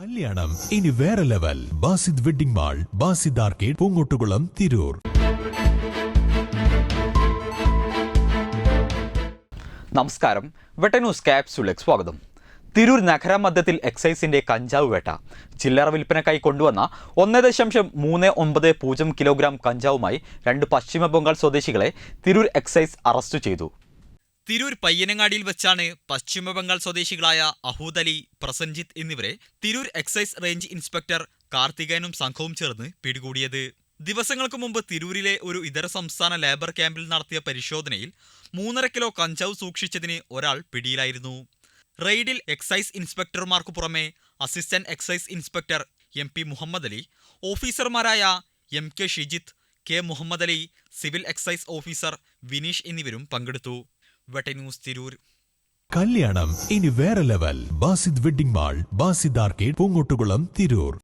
കല്യാണം. ഇനി വേറെ level. Basid wedding mall Basid arcade Poongottukulam Tirur. നമസ്കാരം. വെട്ട ന്യൂസ് സ്വാഗതം. തിരൂർ നഗരമധ്യത്തിൽ എക്സൈസിന്റെ കഞ്ചാവ് വേട്ട. ചില്ലറ വിൽപ്പനക്കായി കൊണ്ടുവന്ന ഒന്ന് ദശാംശം മൂന്ന് ഒമ്പത് പൂജ്യം കിലോഗ്രാം കഞ്ചാവുമായി രണ്ട് പശ്ചിമ ബംഗാൾ സ്വദേശികളെ തിരൂർ എക്സൈസ് അറസ്റ്റ് ചെയ്തു. തിരൂർ പയ്യനങ്ങാടിയിൽ വെച്ചാണ് പശ്ചിമബംഗാൾ സ്വദേശികളായ അഹൂദ് അലി എന്നിവരെ തിരൂർ എക്സൈസ് റേഞ്ച് ഇൻസ്പെക്ടർ കാർത്തികേയനും സംഘവും ചേർന്ന് പിടികൂടിയത്. ദിവസങ്ങൾക്ക് മുമ്പ് തിരൂരിലെ ഒരു ഇതര സംസ്ഥാന ലേബർ ക്യാമ്പിൽ നടത്തിയ പരിശോധനയിൽ മൂന്നര കിലോ കഞ്ചാവ് സൂക്ഷിച്ചതിന് ഒരാൾ പിടിയിലായിരുന്നു. റെയ്ഡിൽ എക്സൈസ് ഇൻസ്പെക്ടർമാർക്കു പുറമെ assistant excise inspector M P Muhammad Ali ഓഫീസർമാരായ M K Shijith K Muhammad Ali civil excise officer Vineesh എന്നിവരും പങ്കെടുത്തു. വെട്ട ന്യൂസ് തിരൂർ. കല്യാണം. ഇനി വേറെ level. Basid wedding mall Basid arcade Poongottukulam Tirur.